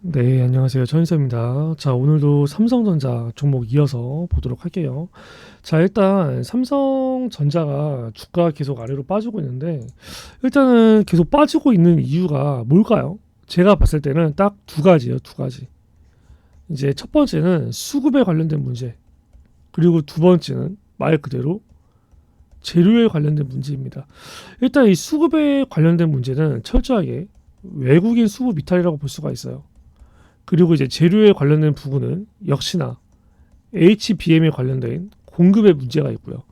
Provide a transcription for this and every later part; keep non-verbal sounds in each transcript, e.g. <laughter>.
네, 안녕하세요. 전인사입니다. 자, 오늘도 삼성전자 종목 이어서 보도록 할게요. 자, 일단 삼성전자가 주가 계속 아래로 빠지고 있는데, 일단은 계속 빠지고 있는 이유가 뭘까요? 제가 봤을 때는 딱 두 가지예요, 두 가지. 이제 첫 번째는 수급에 관련된 문제, 그리고 두 번째는 말 그대로 재료에 관련된 문제입니다. 일단 이 수급에 관련된 문제는 철저하게 외국인 수급 이탈이라고 볼 수가 있어요. 그리고 이제 재료에 관련된 부분은 역시나 HBM에 관련된 공급에 문제가 있고요.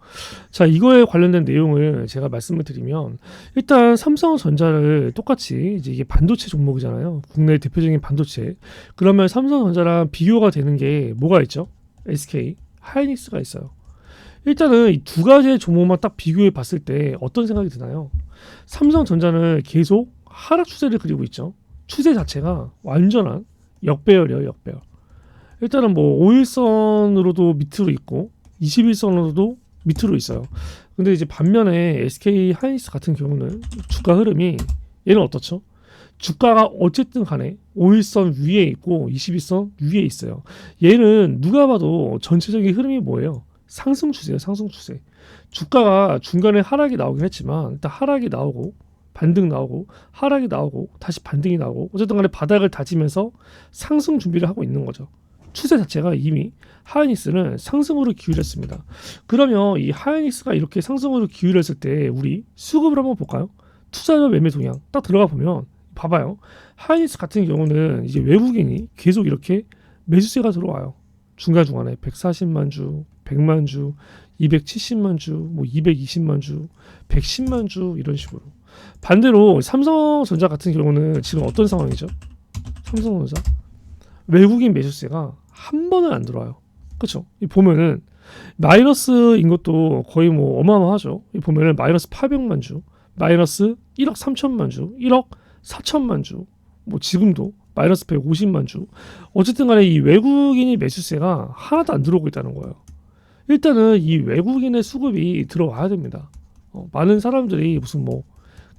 자, 이거에 관련된 내용을 제가 말씀을 드리면 일단 삼성전자를 똑같이 이제 이게 반도체 종목이잖아요. 국내 대표적인 반도체. 그러면 삼성전자랑 비교가 되는 게 뭐가 있죠? SK, 하이닉스가 있어요. 일단은 이 두 가지의 종목만 딱 비교해 봤을 때 어떤 생각이 드나요? 삼성전자는 계속 하락 추세를 그리고 있죠. 추세 자체가 완전한 역배열이에요, 역배열. 일단은 뭐 5일선으로도 밑으로 있고 21선으로도 밑으로 있어요. 근데 이제 반면에 SK 하이닉스 같은 경우는 주가 흐름이 얘는 어떻죠? 주가가 어쨌든 간에 5일선 위에 있고 21선 위에 있어요. 얘는 누가 봐도 전체적인 흐름이 뭐예요? 상승 추세예요, 상승 추세. 주가가 중간에 하락이 나오긴 했지만 일단 하락이 나오고 반등 나오고 하락이 나오고 다시 반등이 나오고 어쨌든 간에 바닥을 다지면서 상승 준비를 하고 있는 거죠. 추세 자체가 이미 하이닉스는 상승으로 기울였습니다. 그러면 이 하이닉스가 이렇게 상승으로 기울였을 때 우리 수급을 한번 볼까요? 투자자 매매 동향 딱 들어가 보면 봐봐요. 하이닉스 같은 경우는 이제 외국인이 계속 이렇게 매수세가 들어와요. 중간중간에 140만 주, 100만 주, 270만 주, 뭐 220만 주, 110만 주 이런 식으로. 반대로 삼성전자 같은 경우는 지금 어떤 상황이죠? 삼성전자 외국인 매수세가 한 번은 안 들어와요. 그렇죠? 이 보면은 마이너스인 것도 거의 뭐 어마어마하죠. 이 보면은 마이너스 800만 주, 마이너스 1억 3천만 주, 1억 4천만 주, 뭐 지금도 마이너스 150만 주. 어쨌든 간에 이 외국인이 매수세가 하나도 안 들어오고 있다는 거예요. 일단은 이 외국인의 수급이 들어와야 됩니다. 어, 많은 사람들이 무슨 뭐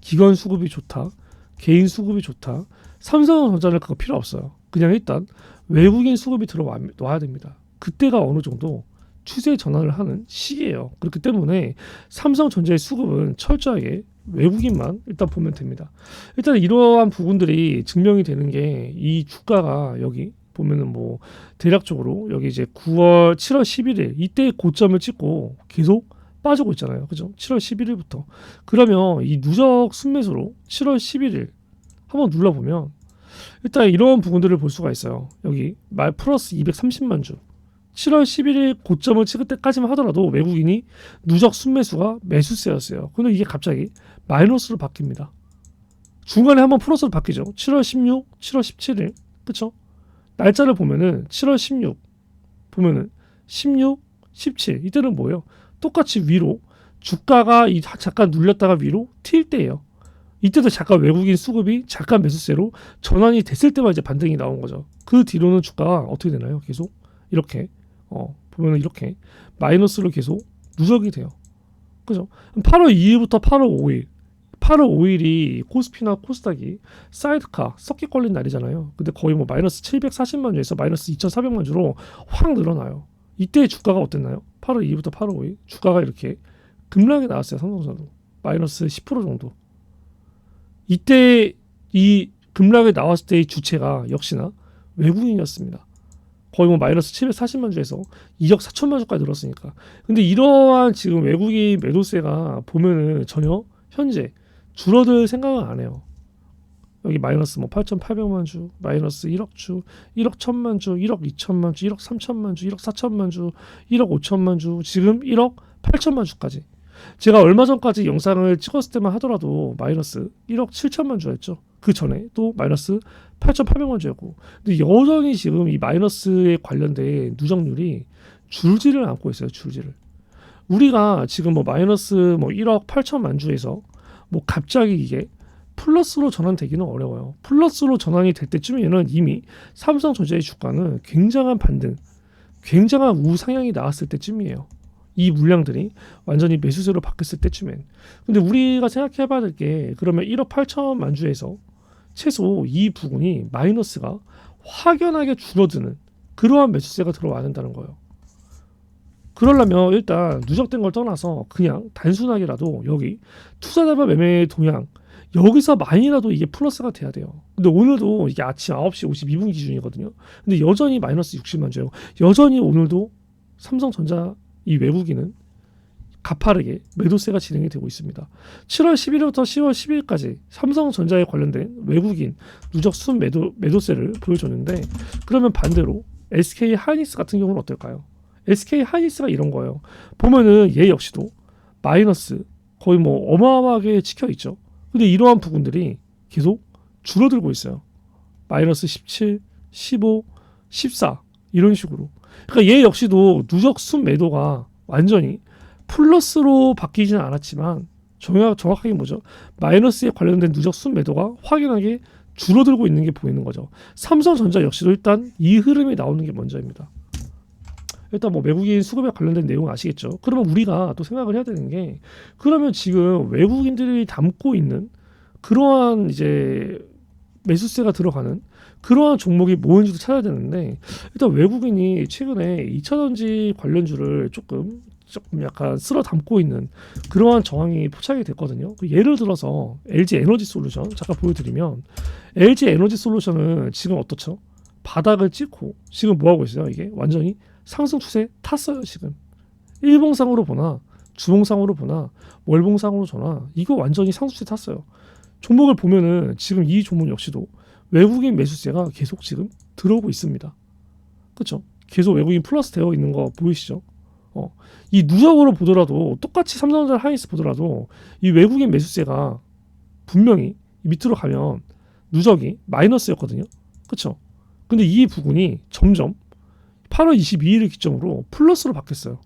기관 수급이 좋다, 개인 수급이 좋다, 삼성전자는 그거 필요 없어요. 그냥 일단 외국인 수급이 들어와야 됩니다. 그때가 어느 정도 추세 전환을 하는 시기예요. 그렇기 때문에 삼성전자의 수급은 철저하게 외국인만 일단 보면 됩니다. 일단 이러한 부분들이 증명이 되는 게 이 주가가 여기 보면은 뭐 대략적으로 여기 이제 9월 7월 11일 이때 고점을 찍고 계속 빠지고 있잖아요. 그죠? 7월 11일부터. 그러면 이 누적 순매수로 7월 11일 한번 눌러보면 일단 이런 부분들을 볼 수가 있어요. 여기 말 플러스 230만 주. 7월 11일 고점을 찍을 때까지만 하더라도 외국인이 누적 순매수가 매수세였어요. 근데 이게 갑자기 마이너스로 바뀝니다. 중간에 한번 플러스로 바뀌죠. 7월 16, 7월 17일. 그쵸? 날짜를 보면은 7월 16 보면은 16, 17 이때는 뭐예요? 똑같이 위로 주가가 이 잠깐 눌렸다가 위로 튈 때예요. 이때도 잠깐 외국인 수급이 잠깐 매수세로 전환이 됐을 때만 이제 반등이 나온 거죠. 그 뒤로는 주가가 어떻게 되나요? 계속 이렇게 어 보면은 이렇게 마이너스로 계속 누적이 돼요. 그죠? 8월 2일부터 8월 5일 8월 5일이 코스피나 코스닥이 사이드카 썩기 걸린 날이잖아요. 근데 거의 뭐 마이너스 740만 주에서 마이너스 2,400만 주로 확 늘어나요. 이때 주가가 어땠나요? 8월 2일부터 8월 5일 주가가 이렇게 급락이 나왔어요. 삼성전자도 마이너스 10% 정도. 이때 이 급락이 나왔을 때의 주체가 역시나 외국인이었습니다. 거의 뭐 마이너스 740만 주에서 2억 4천만 주까지 늘었으니까. 근데 이러한 지금 외국인 매도세가 보면은 전혀 현재 줄어들 생각은 안 해요. 여기 마이너스 뭐 8,800만 주, 마이너스 1억 주, 1억 1천만 주, 1억 2천만 주, 1억 3천만 주, 1억 4천만 주, 1억 5천만 주, 지금 1억 8천만 주까지. 제가 얼마 전까지 영상을 찍었을 때만 하더라도 마이너스 1억 7천만 주였죠. 그 전에 또 마이너스 8,800만 주였고. 근데 여전히 지금 이 마이너스에 관련된 누적률이 줄지를 않고 있어요. 줄지를. 우리가 지금 뭐 마이너스 뭐 1억 8천만 주에서 뭐 갑자기 이게 플러스로 전환되기는 어려워요. 플러스로 전환이 될 때쯤에는 이미 삼성전자의 주가는 굉장한 반등, 굉장한 우상향이 나왔을 때쯤이에요. 이 물량들이 완전히 매수세로 바뀌었을 때쯤엔. 근데 우리가 생각해 봐야 될 게 그러면 1억 8천만 주에서 최소 이 부분이 마이너스가 확연하게 줄어드는 그러한 매수세가 들어와야 된다는 거예요. 그러려면 일단 누적된 걸 떠나서 그냥 단순하게라도 여기 투자자별 매매 동향 여기서 많이라도 이게 플러스가 돼야 돼요. 근데 오늘도 이게 아침 9시 52분 기준이거든요. 근데 여전히 마이너스 60만 주예요. 여전히 오늘도 삼성전자 이 외국인은 가파르게 매도세가 진행이 되고 있습니다. 7월 11일부터 10월 10일까지 삼성전자에 관련된 외국인 누적 순 매도 매도세를 보여줬는데 그러면 반대로 SK 하이닉스 같은 경우는 어떨까요? SK 하이닉스가 이런 거예요. 보면은 얘 역시도 마이너스 거의 뭐 어마어마하게 찍혀 있죠. 근데 이러한 부분들이 계속 줄어들고 있어요. 마이너스 17, 15, 14 이런 식으로. 그러니까 얘 역시도 누적 순 매도가 완전히 플러스로 바뀌지는 않았지만 정확, 정확하게 뭐죠? 마이너스에 관련된 누적 순 매도가 확연하게 줄어들고 있는 게 보이는 거죠. 삼성전자 역시도 일단 이 흐름이 나오는 게 먼저입니다. 일단 뭐 외국인 수급에 관련된 내용 아시겠죠? 그러면 우리가 또 생각을 해야 되는 게 그러면 지금 외국인들이 담고 있는 그러한 이제 매수세가 들어가는 그러한 종목이 뭐인지도 찾아야 되는데 일단 외국인이 최근에 2차전지 관련주를 조금 조금 약간 쓸어 담고 있는 그러한 정황이 포착이 됐거든요. 그 예를 들어서 LG 에너지 솔루션 잠깐 보여드리면 LG 에너지 솔루션은 지금 어떻죠? 바닥을 찍고 지금 뭐 하고 있어요? 이게 완전히 상승 추세 탔어요 지금. 일봉상으로 보나 주봉상으로 보나 월봉상으로 보나 이거 완전히 상승 추세 탔어요. 종목을 보면은 지금 이 종목 역시도 외국인 매수세가 계속 지금 들어오고 있습니다. 그렇죠? 계속 외국인 플러스 되어 있는 거 보이시죠? 어, 이 누적으로 보더라도 똑같이 삼성전자 하이닉스 보더라도 이 외국인 매수세가 분명히 밑으로 가면 누적이 마이너스였거든요. 그렇죠? 근데 이 부분이 점점 8월 22일을 기점으로 플러스로 바뀌었어요.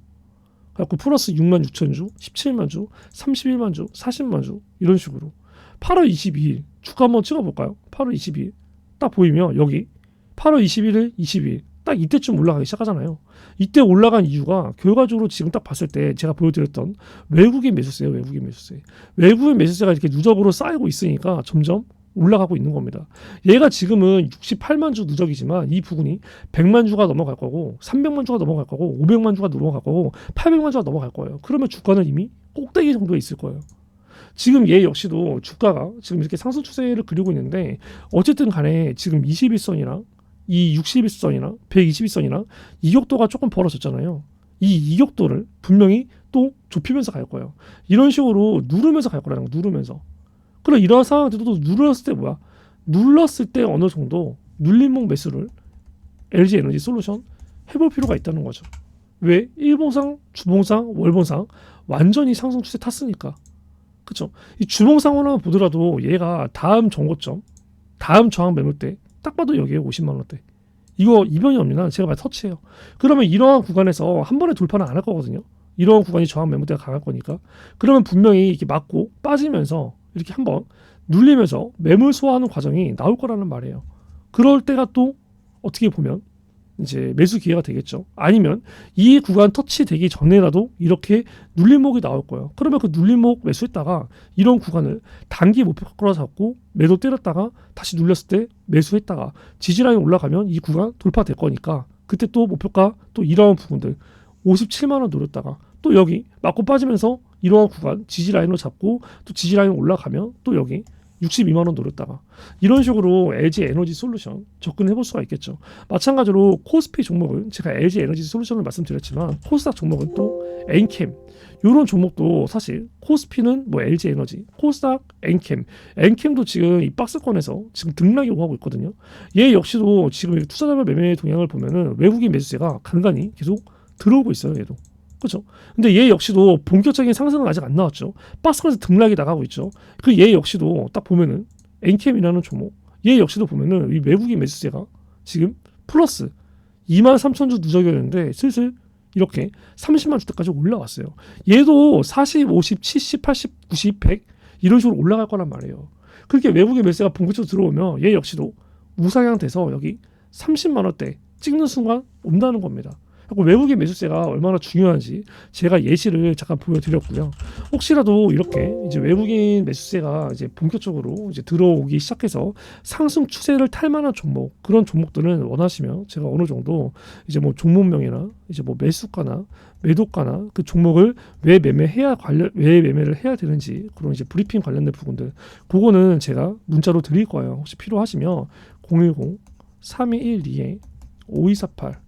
그래갖고 플러스 6만 6천 주, 17만 주, 31만 주, 40만 주 이런 식으로 8월 22일 주가 한번 찍어볼까요? 8월 22일 딱 보이면 여기 8월 21일, 22일 딱 이때쯤 올라가기 시작하잖아요. 이때 올라간 이유가 결과적으로 지금 딱 봤을 때 제가 보여드렸던 외국인 매수세예요. 외국인 매수세. 외국인 매수세가 이렇게 누적으로 쌓이고 있으니까 점점 올라가고 있는 겁니다. 얘가 지금은 68만 주 누적이지만 이 부분이 100만 주가 넘어갈 거고 300만 주가 넘어갈 거고 500만 주가 넘어갈 거고 800만 주가 넘어갈 거예요. 그러면 주가는 이미 꼭대기 정도에 있을 거예요. 지금 얘 역시도 주가가 지금 이렇게 상승 추세를 그리고 있는데 어쨌든 간에 지금 21선이랑 이 61선이나 121선이나 이격도가 조금 벌어졌잖아요. 이 이격도를 분명히 또 좁히면서 갈 거예요. 이런 식으로 누르면서 갈 거라는 거, 누르면서. 그럼 이러한 상황들도 또 눌렀을 때 뭐야? 눌렀을 때 어느 정도 눌림목 매수를 LG 에너지 솔루션 해볼 필요가 있다는 거죠. 왜? 일봉상, 주봉상, 월봉상 완전히 상승 추세 탔으니까. 그쵸? 이 주봉상으로 보더라도 얘가 다음 정고점, 다음 저항 매물대 딱 봐도 여기에 50만 원대. 이거 이변이 없나? 제가 봐도 터치해요. 그러면 이러한 구간에서 한 번에 돌파는 안 할 거거든요. 이러한 구간이 저항 매물대가 강할 거니까. 그러면 분명히 이렇게 맞고 빠지면서 이렇게 한번 눌리면서 매물 소화하는 과정이 나올 거라는 말이에요. 그럴 때가 또 어떻게 보면 이제 매수 기회가 되겠죠. 아니면 이 구간 터치 되기 전에라도 이렇게 눌림목이 나올 거예요. 그러면 그 눌림목 매수했다가 이런 구간을 단기 목표 끌어 잡고 매도 때렸다가 다시 눌렸을 때 매수했다가 지지라인 올라가면 이 구간 돌파될 거니까 그때 또 목표가 또 이러한 부분들 57만 원 노렸다가 또 여기 맞고 빠지면서 이러한 구간 지지 라인으로 잡고 또 지지 라인 올라가면 또 여기 62만 원 노렸다가 이런 식으로 LG 에너지 솔루션 접근해 볼 수가 있겠죠. 마찬가지로 코스피 종목은 제가 LG 에너지 솔루션을 말씀드렸지만 코스닥 종목은 또 엔캠 이런 종목도 사실 코스피는 뭐 LG 에너지, 코스닥, 엔캠, 엔캠도 지금 이 박스권에서 지금 등락이 오가고 있거든요. 얘 역시도 지금 투자자별 매매 동향을 보면은 외국인 매수세가 간간히 계속 들어오고 있어요. 얘도. 그렇죠. 근데 얘 역시도 본격적인 상승은 아직 안 나왔죠. 박스권에서 등락이 나가고 있죠. 그 얘 역시도 딱 보면은 엔캠이라는 종목, 얘 역시도 보면은 이 외국인 매수세가 지금 플러스 2만 3천 주 누적이었는데 슬슬 이렇게 30만 주대까지 올라왔어요. 얘도 40, 50, 70, 80, 90, 100 이런 식으로 올라갈 거란 말이에요. 그렇게 외국인 매수가 본격적으로 들어오면 얘 역시도 우상향 돼서 여기 30만 원대 찍는 순간 온다는 겁니다. 그리고 외국인 매수세가 얼마나 중요한지 제가 예시를 잠깐 보여드렸고요. 혹시라도 이렇게 이제 외국인 매수세가 이제 본격적으로 이제 들어오기 시작해서 상승 추세를 탈 만한 종목 그런 종목들은 원하시면 제가 어느 정도 이제 뭐 종목명이나 이제 뭐 매수가나 매도가나 그 종목을 왜 매매해야 관련 왜 매매를 해야 되는지 그런 이제 브리핑 관련된 부분들 그거는 제가 문자로 드릴 거예요. 혹시 필요하시면 010 3212에 5248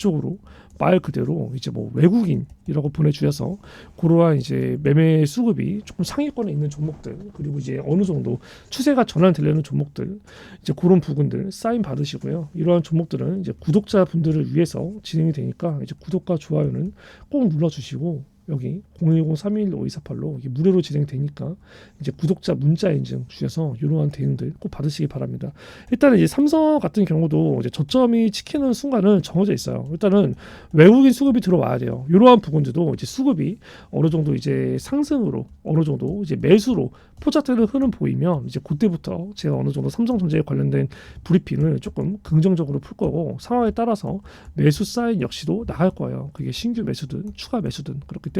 이쪽으로 말 그대로 이제 뭐 외국인이라고 보내주셔서 그러한 이제 매매 수급이 조금 상위권에 있는 종목들 그리고 이제 어느 정도 추세가 전환되려는 종목들 이제 그런 부분들 사인 받으시고요. 이러한 종목들은 이제 구독자 분들을 위해서 진행이 되니까 이제 구독과 좋아요는 꼭 눌러주시고 여기 010-321-5248로 이게 무료로 진행되니까 이제 구독자 문자 인증 주셔서 이러한 대응들 꼭 받으시기 바랍니다. 일단은 이제 삼성 같은 경우도 이제 저점이 찍히는 순간은 정해져 있어요. 일단은 외국인 수급이 들어와야 돼요. 이러한 부분들도 이제 수급이 어느 정도 이제 상승으로 어느 정도 이제 매수로 포착되는 흐름 보이면 이제 그때부터 제가 어느 정도 삼성 전자에 관련된 브리핑을 조금 긍정적으로 풀 거고 상황에 따라서 매수 사인 역시도 나갈 거예요. 그게 신규 매수든 추가 매수든 그렇기 때문에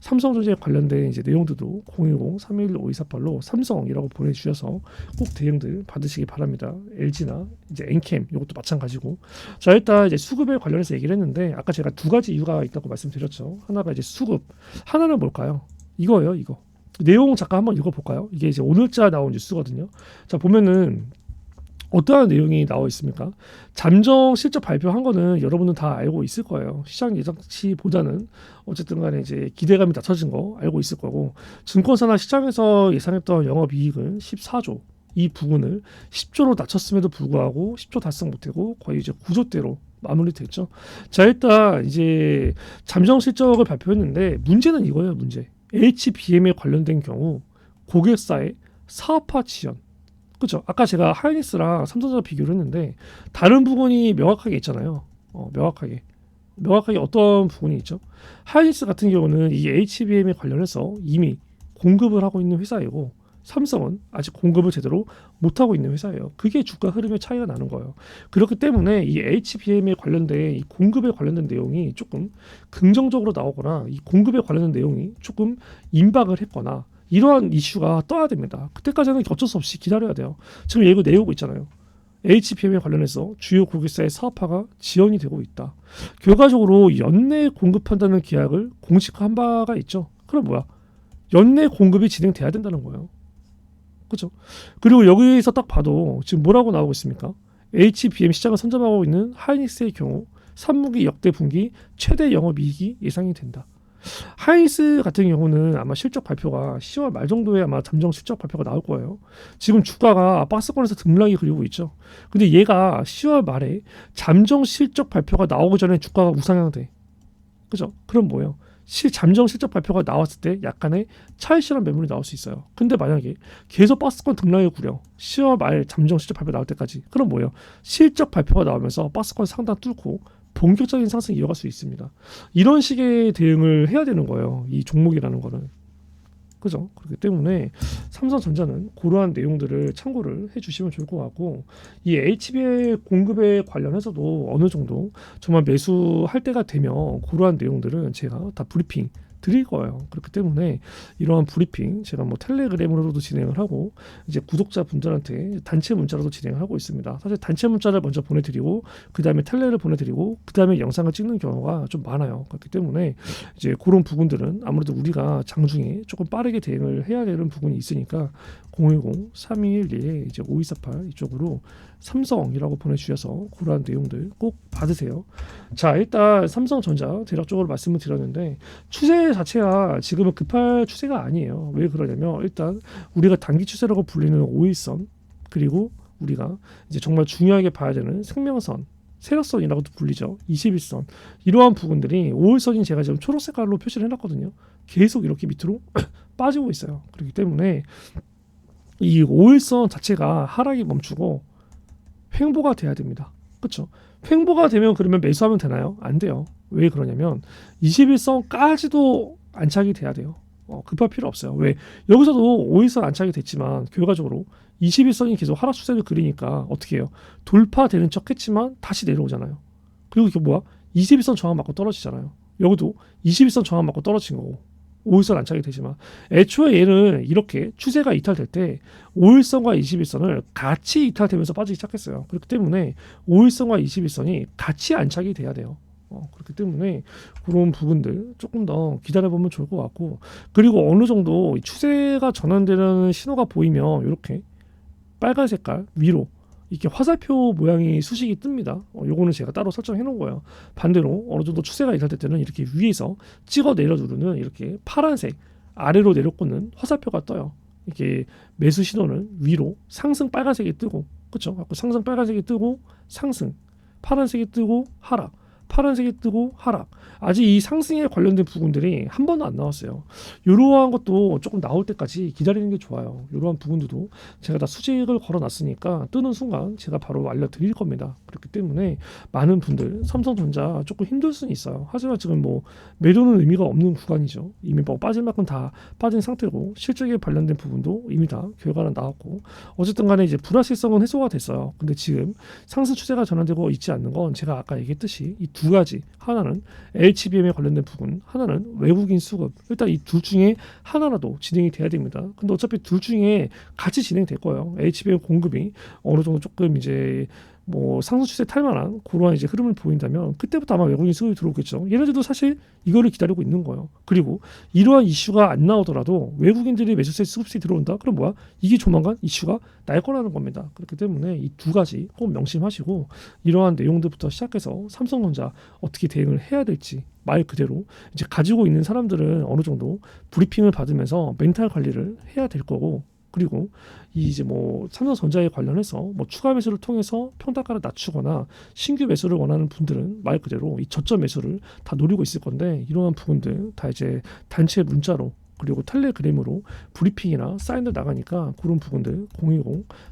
삼성전자에 관련된 이제 내용들도 010-311-5248로 삼성이라고 보내주셔서 꼭 대응들 받으시기 바랍니다. LG나 이제 엔캠 이것도 마찬가지고 자 일단 이제 수급에 관련해서 얘기를 했는데 아까 제가 두 가지 이유가 있다고 말씀드렸죠. 하나가 이제 수급, 하나는 뭘까요? 이거예요, 이거. 내용 잠깐 한번 읽어볼까요? 이게 이제 오늘자 나온 뉴스거든요. 자 보면은 어떠한 내용이 나와 있습니까? 잠정 실적 발표한 거는 여러분은 다 알고 있을 거예요. 시장 예상치보다는 어쨌든 간에 이제 기대감이 낮춰진 거 알고 있을 거고 증권사나 시장에서 예상했던 영업이익은 14조 이 부분을 10조로 낮췄음에도 불구하고 10조 달성 못하고 거의 이제 9조대로 마무리됐죠. 자 일단 이제 잠정 실적을 발표했는데 문제는 이거예요. 문제. HBM에 관련된 경우 고객사의 사업화 지연 그죠? 아까 제가 하이닉스랑 삼성전자 비교를 했는데 다른 부분이 명확하게 있잖아요. 어, 명확하게. 명확하게 어떤 부분이 있죠? 하이닉스 같은 경우는 이 HBM에 관련해서 이미 공급을 하고 있는 회사이고 삼성은 아직 공급을 제대로 못하고 있는 회사예요. 그게 주가 흐름의 차이가 나는 거예요. 그렇기 때문에 이 HBM에 관련된 이 공급에 관련된 내용이 조금 긍정적으로 나오거나 이 공급에 관련된 내용이 조금 임박을 했거나 이러한 이슈가 떠야 됩니다. 그때까지는 어쩔 수 없이 기다려야 돼요. 지금 예고 내오고 있잖아요. HPM에 관련해서 주요 고객사의 사업화가 지연이 되고 있다. 결과적으로 연내 공급한다는 계약을 공식화한 바가 있죠. 그럼 뭐야? 연내 공급이 진행돼야 된다는 거예요. 그죠? 그리고 여기서 딱 봐도 지금 뭐라고 나오고 있습니까? HBM 시장을 선점하고 있는 하이닉스의 경우 3분기 역대 분기 최대 영업이익이 예상이 된다. 하이스 같은 경우는 아마 실적 발표가 10월 말 정도에 아마 잠정 실적 발표가 나올 거예요. 지금 주가가 박스권에서 등락이 그리고 있죠. 근데 얘가 10월 말에 잠정 실적 발표가 나오기 전에 주가가 우상향돼. 그죠? 그럼 뭐예요? 실 잠정 실적 발표가 나왔을 때 약간의 차익실현 매물이 나올 수 있어요. 근데 만약에 계속 박스권 등락이 구려 10월 말 잠정 실적 발표 나올 때까지 그럼 뭐예요? 실적 발표가 나오면서 박스권 상단 뚫고 본격적인 상승 이어갈 수 있습니다. 이런 식의 대응을 해야 되는 거예요. 이 종목이라는 거는. 그죠? 그렇기 때문에 삼성전자는 그러한 내용들을 참고를 해주시면 좋을 것 같고 이 HB의 공급에 관련해서도 어느 정도 정말 매수할 때가 되면 그러한 내용들은 제가 다 브리핑 드릴 거예요. 그렇기 때문에 이러한 브리핑 제가 뭐 텔레그램으로도 진행을 하고 이제 구독자 분들한테 단체 문자로도 진행을 하고 있습니다. 사실 단체 문자를 먼저 보내드리고 그 다음에 텔레를 보내드리고 그 다음에 영상을 찍는 경우가 좀 많아요. 그렇기 때문에 이제 그런 부분들은 아무래도 우리가 장중에 조금 빠르게 대응을 해야 되는 부분이 있으니까 010-3212에 이제 5248 이쪽으로 삼성이라고 보내주셔서 그러한 내용들 꼭 받으세요. 자 일단 삼성전자 대략적으로 말씀을 드렸는데 추세 자체가 지금은 급할 추세가 아니에요. 왜 그러냐면 일단 우리가 단기 추세라고 불리는 5일선 그리고 우리가 이제 정말 중요하게 봐야 되는 생명선 세력선이라고도 불리죠. 21선. 이러한 부분들이 5일선이 제가 지금 초록 색깔로 표시를 해놨거든요. 계속 이렇게 밑으로 <clears throat> 빠지고 있어요. 그렇기 때문에 이 5일선 자체가 하락이 멈추고 횡보가 돼야 됩니다. 그렇죠? 횡보가 되면 그러면 매수하면 되나요? 안 돼요. 왜 그러냐면 21선까지도 안착이 돼야 돼요. 어, 급할 필요 없어요. 왜? 여기서도 5일선 안착이 됐지만 결과적으로 21선이 계속 하락 추세를 그리니까 어떻게 해요? 돌파되는 척 했지만 다시 내려오잖아요. 그리고 이게 뭐야? 21선 저항 맞고 떨어지잖아요. 여기도 21선 저항 맞고 떨어진 거고 5일선 안착이 되지만 애초에 얘는 이렇게 추세가 이탈될 때 5일선과 21선을 같이 이탈되면서 빠지기 시작했어요. 그렇기 때문에 5일선과 21선이 같이 안착이 돼야 돼요. 어, 그렇기 때문에 그런 부분들 조금 더 기다려보면 좋을 것 같고 그리고 어느 정도 이 추세가 전환되는 신호가 보이면 이렇게 빨간 색깔 위로 이렇게 화살표 모양의 수식이 뜹니다. 어, 요거는 제가 따로 설정해 놓은 거예요. 반대로 어느 정도 추세가 이탈될 때는 이렇게 위에서 찍어 내려 누르는 이렇게 파란색 아래로 내려 꽂는 화살표가 떠요. 이렇게 매수 신호는 위로 상승 빨간색이 뜨고 그렇죠? 상승 빨간색이 뜨고 상승 파란색이 뜨고 하락 파란색이 뜨고 하락. 아직 이 상승에 관련된 부분들이 한 번도 안 나왔어요. 이러한 것도 조금 나올 때까지 기다리는 게 좋아요. 이러한 부분들도 제가 다 수직을 걸어놨으니까 뜨는 순간 제가 바로 알려드릴 겁니다. 그렇기 때문에 많은 분들 삼성전자 조금 힘들 수는 있어요. 하지만 지금 뭐 매도는 의미가 없는 구간이죠. 이미 뭐 빠질 만큼 다 빠진 상태고 실적에 관련된 부분도 이미 다 결과는 나왔고 어쨌든 간에 이제 불확실성은 해소가 됐어요. 근데 지금 상승 추세가 전환되고 있지 않는 건 제가 아까 얘기했듯이 이두 가지 하나는 HBM에 관련된 부분 하나는 외국인 수급 일단 이 둘 중에 하나라도 진행이 돼야 됩니다. 근데 어차피 둘 중에 같이 진행될 거예요. HBM 공급이 어느 정도 조금 이제 뭐 상승 추세 탈만한 그러한 이제 흐름을 보인다면 그때부터 아마 외국인 수급이 들어오겠죠. 얘네들도 사실 이거를 기다리고 있는 거예요. 그리고 이러한 이슈가 안 나오더라도 외국인들이 매수세 수급세 들어온다. 그럼 뭐야? 이게 조만간 이슈가 날 거라는 겁니다. 그렇기 때문에 이 두 가지 꼭 명심하시고 이러한 내용들부터 시작해서 삼성전자 어떻게 대응을 해야 될지 말 그대로 이제 가지고 있는 사람들은 어느 정도 브리핑을 받으면서 멘탈 관리를 해야 될 거고 그리고 이 이제 뭐 삼성전자에 관련해서 뭐 추가 매수를 통해서 평단가를 낮추거나 신규 매수를 원하는 분들은 말 그대로 이 저점 매수를 다 노리고 있을 건데 이러한 부분들 다 이제 단체 문자로 그리고 텔레그램으로 브리핑이나 사인들 나가니까 그런 부분들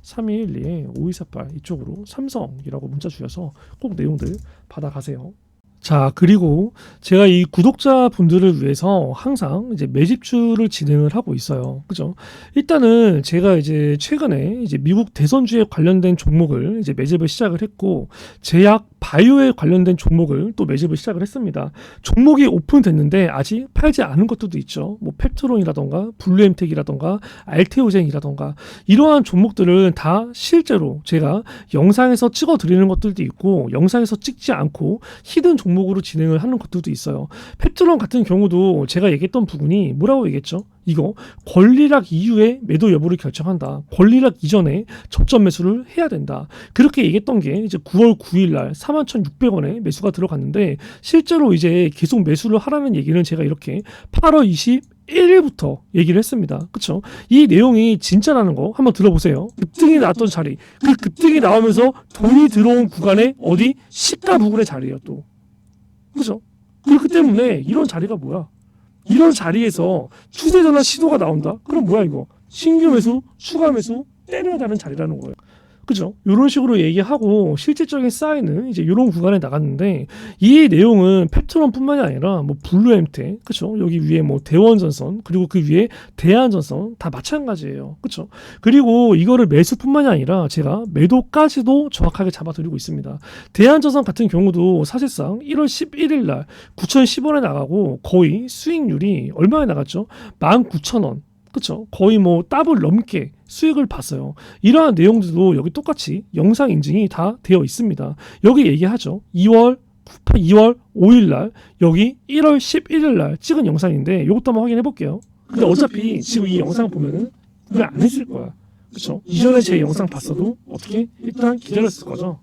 010-3212-5248 이쪽으로 삼성이라고 문자 주셔서 꼭 내용들 받아가세요. 자, 그리고 제가 이 구독자 분들을 위해서 항상 이제 매집주를 진행을 하고 있어요. 그죠? 일단은 제가 이제 최근에 이제 미국 대선주에 관련된 종목을 이제 매집을 시작을 했고, 제약 바이오에 관련된 종목을 또 매집을 시작을 했습니다. 종목이 오픈됐는데 아직 팔지 않은 것들도 있죠. 뭐 펩트론이라던가 블루엠텍이라던가 알테오젠이라던가 이러한 종목들은 다 실제로 제가 영상에서 찍어 드리는 것들도 있고 영상에서 찍지 않고 히든 종목으로 진행을 하는 것들도 있어요. 펩트론 같은 경우도 제가 얘기했던 부분이 뭐라고 얘기했죠? 이거 권리락 이후에 매도 여부를 결정한다. 권리락 이전에 저점 매수를 해야 된다. 그렇게 얘기했던 게 이제 9월 9일 날 41,600원에 매수가 들어갔는데 실제로 이제 계속 매수를 하라는 얘기는 제가 이렇게 8월 20 1일부터 얘기를 했습니다. 그쵸? 이 내용이 진짜라는 거 한번 들어보세요. 급등이 나왔던 자리. 그 급등이 나오면서 돈이 들어온 구간에 어디? 시가 부근의 자리예요, 또. 그죠? 그렇기 때문에 이런 자리가 뭐야? 이런 자리에서 추세 전환 시도가 나온다? 그럼 뭐야 이거? 신규 매수, 추가 매수, 때려야 되는 자리라는 거예요. 그죠? 이런 식으로 얘기하고 실질적인 사인은 이제 이런 구간에 나갔는데 이 내용은 펩트론뿐만이 아니라 뭐 블루엠테, 그죠? 여기 위에 뭐 대원전선 그리고 그 위에 대한전선 다 마찬가지예요, 그죠? 그리고 이거를 매수뿐만이 아니라 제가 매도까지도 정확하게 잡아드리고 있습니다. 대한전선 같은 경우도 사실상 1월 11일 날 9,010원에 나가고 거의 수익률이 얼마에 나갔죠? 19,000원. 그쵸? 거의 뭐 더블 넘게 수익을 봤어요. 이러한 내용들도 여기 똑같이 영상 인증이 다 되어 있습니다. 여기 얘기하죠. 2월 2월 5일 날 여기 1월 11일 날 찍은 영상인데 이것도 한번 확인해 볼게요. 근데 어차피 지금 이 영상 보면은 왜안 했을 거야. 그쵸? 이전에 제 영상 봤어도 어떻게 일단 기다렸을 거죠.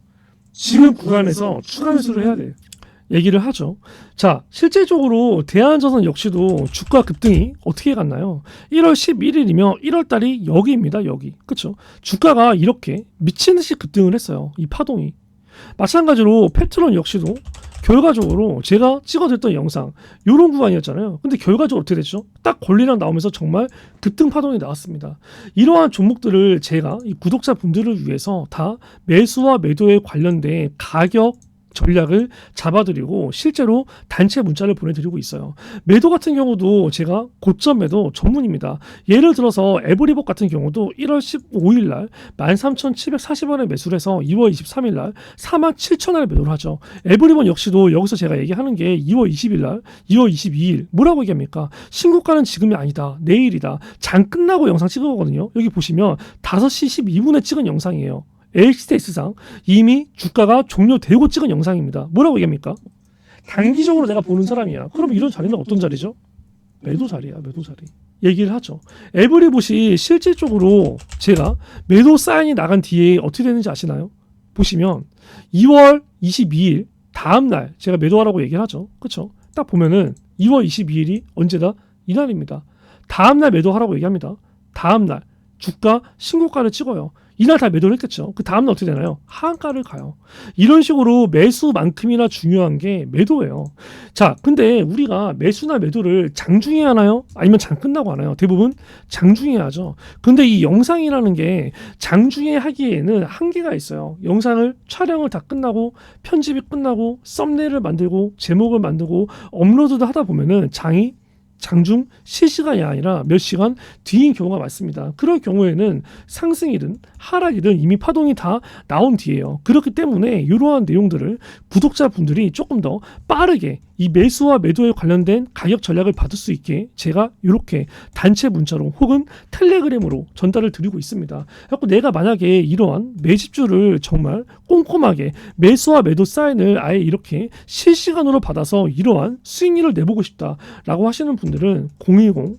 지금 구간에서 추가 매수를 해야 돼. 얘기를 하죠. 자, 실제적으로 대한전선 역시도 주가 급등이 어떻게 갔나요? 1월 11일이면 1월 달이 여기입니다. 여기. 그렇죠? 주가가 이렇게 미친 듯이 급등을 했어요. 이 파동이. 마찬가지로 페트론 역시도 결과적으로 제가 찍어드렸던 영상 이런 구간이었잖아요. 근데 결과적으로 어떻게 됐죠? 딱 권리랑 나오면서 정말 급등 파동이 나왔습니다. 이러한 종목들을 제가 이 구독자 분들을 위해서 다 매수와 매도에 관련된 가격 전략을 잡아드리고 실제로 단체 문자를 보내드리고 있어요. 매도 같은 경우도 제가 고점 매도 전문입니다. 예를 들어서 에브리복 같은 경우도 1월 15일 날 13,740원에 매수를 해서 2월 23일 날 47,000원에 매도를 하죠. 에브리본 역시도 여기서 제가 얘기하는 게 2월 20일 날, 2월 22일 뭐라고 얘기합니까? 신고가는 지금이 아니다. 내일이다. 장 끝나고 영상 찍은 거거든요. 여기 보시면 5시 12분에 찍은 영상이에요. LCTS상 이미 주가가 종료되고 찍은 영상입니다. 뭐라고 얘기합니까? 단기적으로 내가 보는 사람이야. 그럼 이런 자리는 어떤 자리죠? 매도 자리야, 매도 자리. 얘기를 하죠. 에브리봇이 실질적으로 제가 매도 사인이 나간 뒤에 어떻게 되는지 아시나요? 보시면 2월 22일 다음 날 제가 매도하라고 얘기를 하죠. 그렇죠? 딱 보면은 2월 22일이 언제다? 이날입니다. 다음 날 매도하라고 얘기합니다. 다음 날 주가 신고가를 찍어요. 이날 다 매도를 했겠죠. 그 다음날 어떻게 되나요? 하한가를 가요. 이런 식으로 매수만큼이나 중요한 게 매도예요. 자, 근데 우리가 매수나 매도를 장중에 하나요? 아니면 장 끝나고 하나요? 대부분 장중에 하죠. 근데 이 영상이라는 게 장중에 하기에는 한계가 있어요. 영상을 촬영을 다 끝나고 편집이 끝나고 썸네일을 만들고 제목을 만들고 업로드도 하다 보면은 장이 장중 실시간이 아니라 몇 시간 뒤인 경우가 많습니다. 그럴 경우에는 상승이든 하락이든 이미 파동이 다 나온 뒤에요. 그렇기 때문에 이러한 내용들을 구독자분들이 조금 더 빠르게 이 매수와 매도에 관련된 가격 전략을 받을 수 있게 제가 이렇게 단체 문자로 혹은 텔레그램으로 전달을 드리고 있습니다. 그래서 내가 만약에 이러한 매집주를 정말 꼼꼼하게 매수와 매도 사인을 아예 이렇게 실시간으로 받아서 이러한 수익률을 내보고 싶다라고 하시는 분들은 010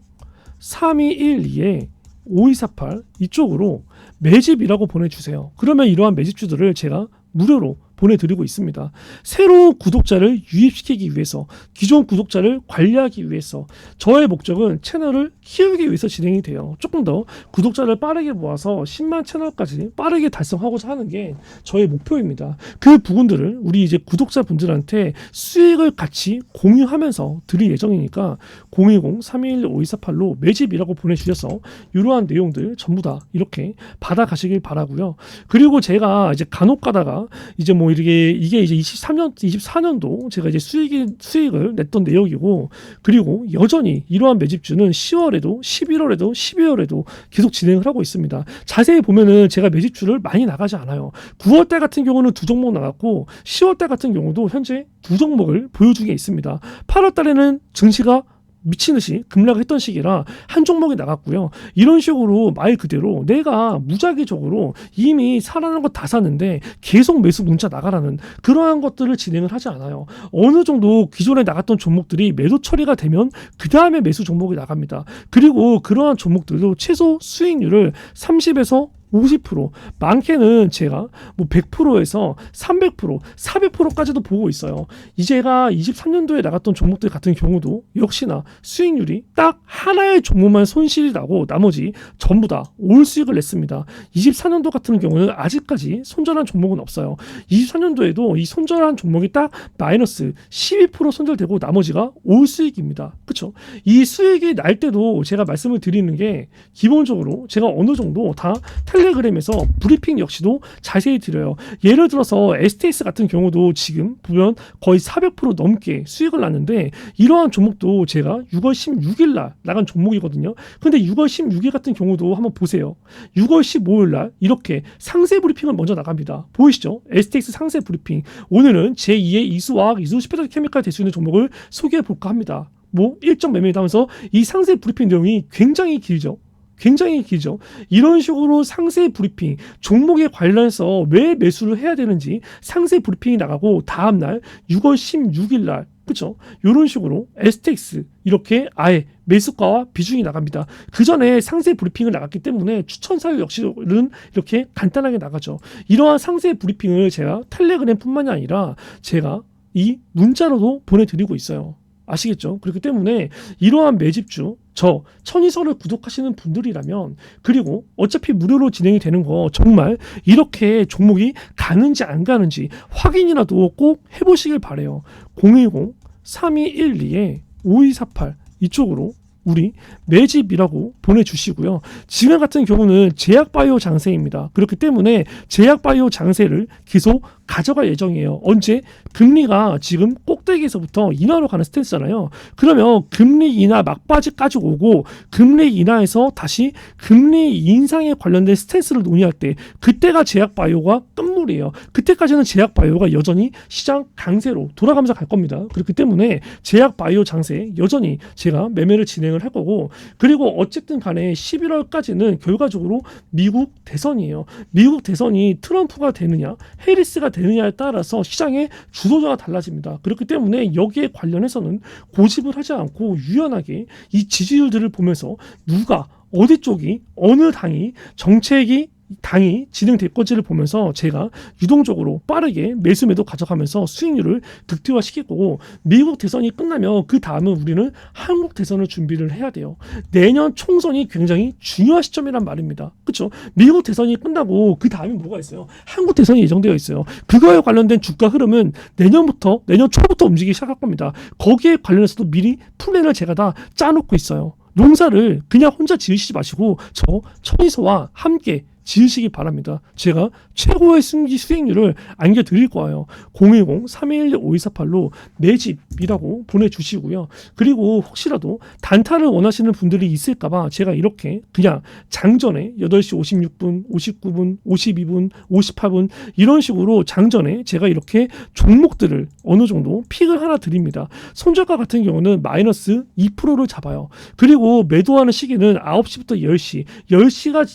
3212에 5248 이쪽으로 매집이라고 보내주세요. 그러면 이러한 매집주들을 제가 무료로 보내드리고 있습니다. 새로운 구독자를 유입시키기 위해서 기존 구독자를 관리하기 위해서 저의 목적은 채널을 키우기 위해서 진행이 돼요. 조금 더 구독자를 빠르게 모아서 10만 채널까지 빠르게 달성하고자 하는 게 저의 목표입니다. 그 부분들을 우리 이제 구독자분들한테 수익을 같이 공유하면서 드릴 예정이니까 010-321-5248로 매집이라고 보내주셔서 이러한 내용들 전부 다 이렇게 받아가시길 바라고요. 그리고 제가 이제 간혹 가다가 이제 뭐 이게 이게 이제 23년 24년도 제가 이제 수익이 수익을 냈던 내역이고 그리고 여전히 이러한 매집주는 10월에도 11월에도 12월에도 계속 진행을 하고 있습니다. 자세히 보면은 제가 매집주를 많이 나가지 않아요. 9월 달 같은 경우는 두 종목 나갔고 10월 달 같은 경우도 현재 두 종목을 보유 중에 있습니다. 8월 달에는 증시가 미친 듯이 급락했던 시기라 한 종목이 나갔고요. 이런 식으로 말 그대로 내가 무작위적으로 이미 사라는 거다 샀는데 계속 매수 문자 나가라는 그러한 것들을 진행을 하지 않아요. 어느 정도 기존에 나갔던 종목들이 매도 처리가 되면 그 다음에 매수 종목이 나갑니다. 그리고 그러한 종목들도 최소 수익률을 30에서 50% 많게는 제가 뭐 100%에서 300% 400%까지도 보고 있어요. 이제가 23년도에 나갔던 종목들 같은 경우도 역시나 수익률이 딱 하나의 종목만 손실이 나고 나머지 전부 다 올 수익을 냈습니다. 24년도 같은 경우는 아직까지 손절한 종목은 없어요. 24년도에도 이 손절한 종목이 딱 마이너스 12% 손절되고 나머지가 올 수익입니다. 그렇죠? 이 수익이 날 때도 제가 말씀을 드리는 게 기본적으로 제가 어느 정도 다 텔레그램에서 브리핑 역시도 자세히 드려요. 예를 들어서 STS 같은 경우도 지금 보면 거의 400% 넘게 수익을 났는데 이러한 종목도 제가 6월 16일 날 나간 종목이거든요. 근데 6월 16일 같은 경우도 한번 보세요. 6월 15일 날 이렇게 상세 브리핑을 먼저 나갑니다. 보이시죠? STX 상세 브리핑. 오늘은 제2의 이수화학, 이수 스페셜 케미칼 될 수 있는 종목을 소개해 볼까 합니다. 뭐 일정 매매다 하면서 이 상세 브리핑 내용이 굉장히 길죠. 굉장히 길죠. 이런 식으로 상세 브리핑, 종목에 관련해서 왜 매수를 해야 되는지 상세 브리핑이 나가고 다음날 6월 16일 날 그렇죠? 이런 식으로 STX 이렇게 아예 매수가와 비중이 나갑니다. 그 전에 상세 브리핑을 나갔기 때문에 추천 사유 역시는 이렇게 간단하게 나가죠. 이러한 상세 브리핑을 제가 텔레그램뿐만이 아니라 제가 이 문자로도 보내드리고 있어요. 아시겠죠? 그렇기 때문에 이러한 매집주 저 천이설을 구독하시는 분들이라면 그리고 어차피 무료로 진행이 되는 거 정말 이렇게 종목이 가는지 안 가는지 확인이라도 꼭 해보시길 바래요. 010 3212에 5248 이쪽으로 우리 매집이라고 보내주시고요. 지금 같은 경우는 제약바이오 장세입니다. 그렇기 때문에 제약바이오 장세를 계속 가져갈 예정이에요. 언제? 금리가 지금 꼭대기에서부터 인하로 가는 스탠스잖아요. 그러면 금리 인하 막바지까지 오고 금리 인하에서 다시 금리 인상에 관련된 스탠스를 논의할 때 그때가 제약바이오가 끝물이에요. 그때까지는 제약바이오가 여전히 시장 강세로 돌아가면서 갈 겁니다. 그렇기 때문에 제약바이오 장세 여전히 제가 매매를 진행을 할 거고 그리고 어쨌든 간에 11월까지는 결과적으로 미국 대선이에요. 미국 대선이 트럼프가 되느냐 해리스가 되느냐에 따라서 시장의 주도자가 달라집니다. 그렇기 때문에 여기에 관련해서는 고집을 하지 않고 유연하게 이 지지율들을 보면서 누가 어디 쪽이 어느 당이 정책이 당이 진행될 건지를 보면서 제가 유동적으로 빠르게 매수 매도 가져가면서 수익률을 극대화시킬 거고 미국 대선이 끝나면 그 다음은 우리는 한국 대선을 준비를 해야 돼요. 내년 총선이 굉장히 중요한 시점이란 말입니다. 그렇죠? 미국 대선이 끝나고 그 다음에 뭐가 있어요? 한국 대선이 예정되어 있어요. 그거에 관련된 주가 흐름은 내년부터 내년 초부터 움직이기 시작할 겁니다. 거기에 관련해서도 미리 플랜을 제가 다 짜놓고 있어요. 농사를 그냥 혼자 지으시지 마시고 저 천이서와 함께 지으시기 바랍니다. 제가 최고의 승기 수익률을 안겨드릴 거예요. 010-321-5248로 매집이라고 보내주시고요. 그리고 혹시라도 단타를 원하시는 분들이 있을까봐 제가 이렇게 그냥 장전에 8시 56분, 59분, 52분, 58분 이런 식으로 장전에 제가 이렇게 종목들을 어느 정도 픽을 하나 드립니다. 손절가 같은 경우는 마이너스 2%를 잡아요. 그리고 매도하는 시기는 9시부터 10시, 10시가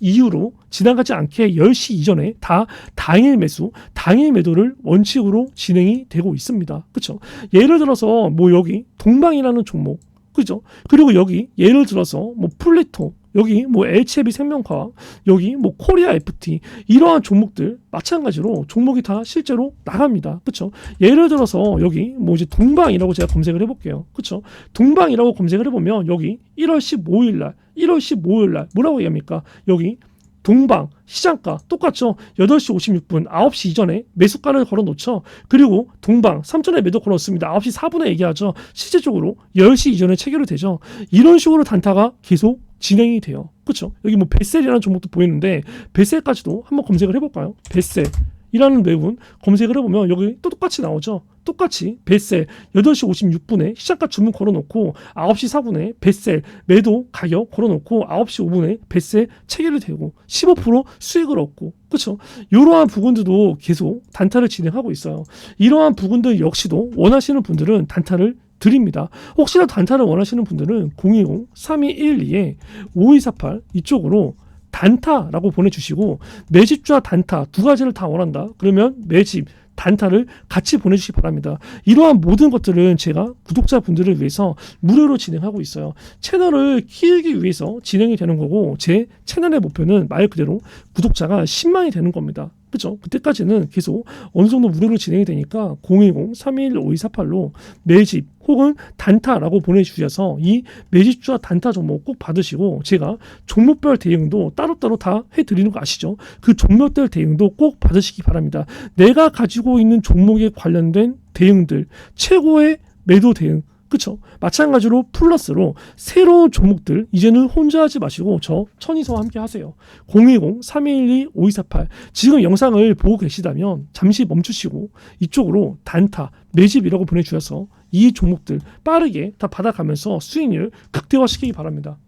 이후로 지나가지 않게 10시 이전에 다 당일 매수, 당일 매도를 원칙으로 진행이 되고 있습니다. 그렇죠? 예를 들어서 뭐 여기 동방이라는 종목 그죠? 그리고 여기 예를 들어서 뭐 플레토 여기 뭐 HLB 생명과학 여기 뭐 코리아 FT 이러한 종목들 마찬가지로 종목이 다 실제로 나갑니다. 그렇죠? 예를 들어서 여기 뭐 이제 동방이라고 제가 검색을 해볼게요. 그렇죠? 동방이라고 검색을 해보면 여기 1월 15일 날 1월 15일 날 뭐라고 얘기합니까? 여기 동방 시장가 똑같죠. 8시 56분 9시 이전에 매수가를 걸어 놓죠. 그리고 동방 3천에 매도 걸어 놓습니다. 9시 4분에 얘기하죠. 실제적으로 10시 이전에 체결이 되죠. 이런 식으로 단타가 계속 진행이 돼요. 그렇죠? 여기 뭐 베셀이라는 종목도 보이는데 베셀까지도 한번 검색을 해볼까요? 베셀 이라는 웹은 검색을 해보면 여기 또 똑같이 나오죠. 똑같이 베셀 8시 56분에 시작가 주문 걸어놓고 9시 4분에 베셀 매도 가격 걸어놓고 9시 5분에 베셀 체결이 되고 15% 수익을 얻고 그렇죠. 이러한 부분들도 계속 단타를 진행하고 있어요. 이러한 부분들 역시도 원하시는 분들은 단타를 드립니다. 혹시나 단타를 원하시는 분들은 020-3212-5248 이쪽으로 단타라고 보내주시고 매집주와 단타 두 가지를 다 원한다. 그러면 매집 단타를 같이 보내주시기 바랍니다. 이러한 모든 것들은 제가 구독자분들을 위해서 무료로 진행하고 있어요. 채널을 키우기 위해서 진행이 되는 거고 제 채널의 목표는 말 그대로 구독자가 10만이 되는 겁니다. 그죠? 그때까지는 계속 어느 정도 무료로 진행이 되니까 010-321-5248로 매집 혹은 단타라고 보내주셔서 이 매집주와 단타 종목 꼭 받으시고 제가 종목별 대응도 따로따로 다 해드리는 거 아시죠? 그 종목별 대응도 꼭 받으시기 바랍니다. 내가 가지고 있는 종목에 관련된 대응들 최고의 매도 대응 그쵸? 마찬가지로 플러스로 새로운 종목들 이제는 혼자 하지 마시고 저 천이서와 함께 하세요. 010-312-5248 지금 영상을 보고 계시다면 잠시 멈추시고 이쪽으로 단타 매집이라고 보내주셔서 이 종목들 빠르게 다 받아가면서 수익률 극대화시키기 바랍니다.